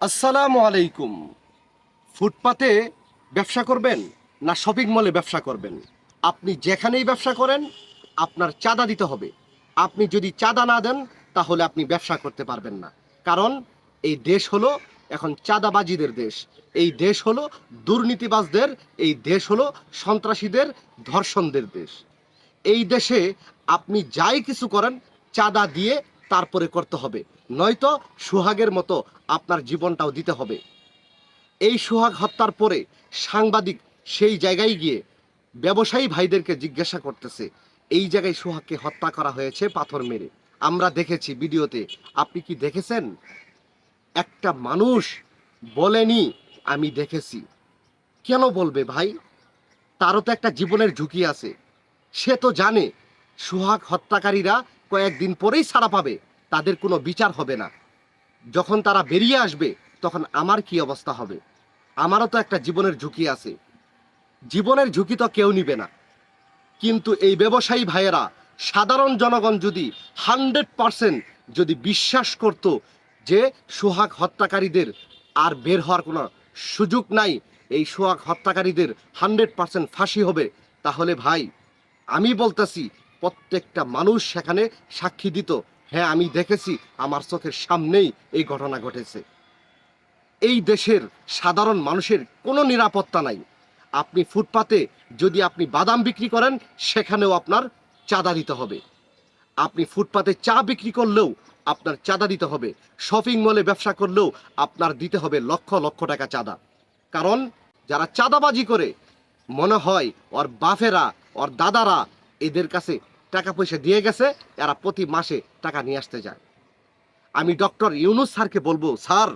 আসসালামু আলাইকুম। ফুটপাতে ব্যবসা করবেন না শপিং মলে ব্যবসা করবেন? আপনি যেখানেই ব্যবসা করেন, আপনার চাঁদা দিতে হবে। আপনি যদি চাঁদা না দেন, তাহলে আপনি ব্যবসা করতে পারবেন না। কারণ এই দেশ হলো এখন চাঁদাবাজিদের দেশ। এই দেশ হলো দুর্নীতিবাজদের, এই দেশ হলো সন্ত্রাসীদের ধর্ষণদের দেশ। এই দেশে আপনি যাই কিছু করেন, চাঁদা দিয়ে তারপরে করতে হবে। নয়তো সুহাগের মতো আপনার জীবনটাও দিতে হবে। এই সুহাগ হত্যার পরে সাংবাদিক সেই জায়গায় গিয়ে ব্যবসায়ী ভাইদেরকে জিজ্ঞাসা করতেছে, এই জায়গায় সুহাগকে হত্যা করা হয়েছে পাথর মেরে। আমরা দেখেছি ভিডিওতে, আপনি কি দেখেছেন? একটা মানুষ বলেনি, আমি দেখেছি। কেন বলবে ভাই? তারও তো একটা জীবনের ঝুঁকি আছে। সে তো জানে, সুহাগ হত্যাকারীরা কয়েকদিন পরেই ছাড়া পাবে। তাদের কোনো বিচার হবে না। যখন তারা বেরিয়ে আসবে, তখন আমার কি অবস্থা হবে? আমারও তো একটা জীবনের ঝুঁকি আছে। জীবনের ঝুঁকি তো কেউ নিবে না। কিন্তু এই ব্যবসায়ী ভাইয়েরা, সাধারণ জনগণ যদি হান্ড্রেড পারসেন্ট যদি বিশ্বাস করত যে সোহাগ হত্যাকারীদের আর বের হওয়ার কোনো সুযোগ নাই, এই সোহাগ হত্যাকারীদের হান্ড্রেড পারসেন্ট ফাঁসি হবে, তাহলে ভাই, আমি বলতেছি, প্রত্যেকটা মানুষ সেখানে সাক্ষী দিত। হ্যাঁ আমি দেখেছি আমার চোখের সামনেই এই ঘটনা ঘটেছে। এই দেশের সাধারণ মানুষের কোনো নিরাপত্তা নাই। আপনি ফুটপাতে যদি আপনি বাদাম বিক্রি করেন, সেখানেও আপনার চাঁদা দিতে হবে। আপনি ফুটপাতে চা বিক্রি করলেও আপনার চাঁদা দিতে হবে। শপিং মলে ব্যবসা করলেও আপনার দিতে হবে লক্ষ লক্ষ টাকা চাঁদা। কারণ যারা চাঁদাবাজি করে, মনে হয় ওর বাফেরা ওর দাদারা এদের কাছে টাকা পয়সা দিয়ে গেছে, এরা প্রতি মাসে টাকা নিয়ে আসতে যায়। আমি ডক্টর ইউনুস স্যারকে বলব, স্যার,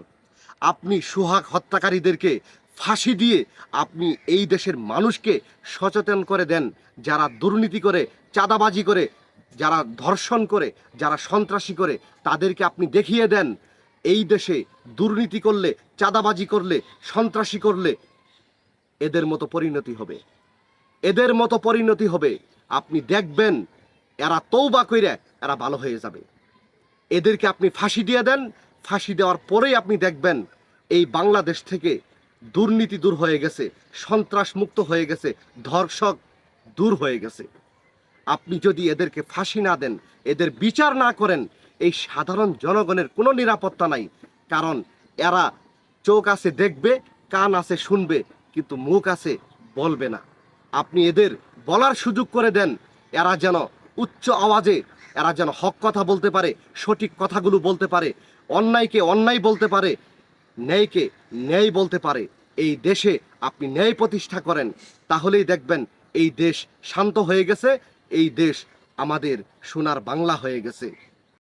আপনি সুহাগ হত্যাকারীদেরকে ফাঁসি দিয়ে আপনি এই দেশের মানুষকে সচেতন করে দেন, যারা দুর্নীতি করে, চাঁদাবাজি করে, যারা ধর্ষণ করে, যারা সন্ত্রাসী করে, তাদেরকে আপনি দেখিয়ে দেন, এই দেশে দুর্নীতি করলে, চাঁদাবাজি করলে, সন্ত্রাসী করলে এদের মতো পরিণতি হবে। এদের মতো পরিণতি হবে। আপনি দেখবেন এরা তৌবা কইরা এরা ভালো হয়ে যাবে। এদেরকে আপনি ফাঁসি দিয়ে দেন, ফাঁসি দেওয়ার পরেই আপনি দেখবেন এই বাংলাদেশ থেকে দুর্নীতি দূর হয়ে গেছে, সন্ত্রাস মুক্ত হয়ে গেছে, ধর্ষক দূর হয়ে গেছে। আপনি যদি এদেরকে ফাঁসি না দেন, এদের বিচার না করেন, এই সাধারণ জনগণের কোনো নিরাপত্তা নাই। কারণ এরা চোখ আছে দেখবে, কান আছে শুনবে, কিন্তু মুখ আছে বলবে না। আপনি এদের বলার সুযোগ করে দেন, এরা যেন উচ্চ আওয়াজে। এরা যেন হক কথা বলতে পারে, সঠিক কথাগুলো বলতে পারে, অন্যায়কে অন্যায় বলতে পারে, ন্যায়কে ন্যায় বলতে পারে। এই দেশে আপনি ন্যায় প্রতিষ্ঠা করেন, তাহলেই দেখবেন এই দেশ শান্ত হয়ে গেছে, এই দেশ আমাদের সোনার বাংলা হয়ে গেছে।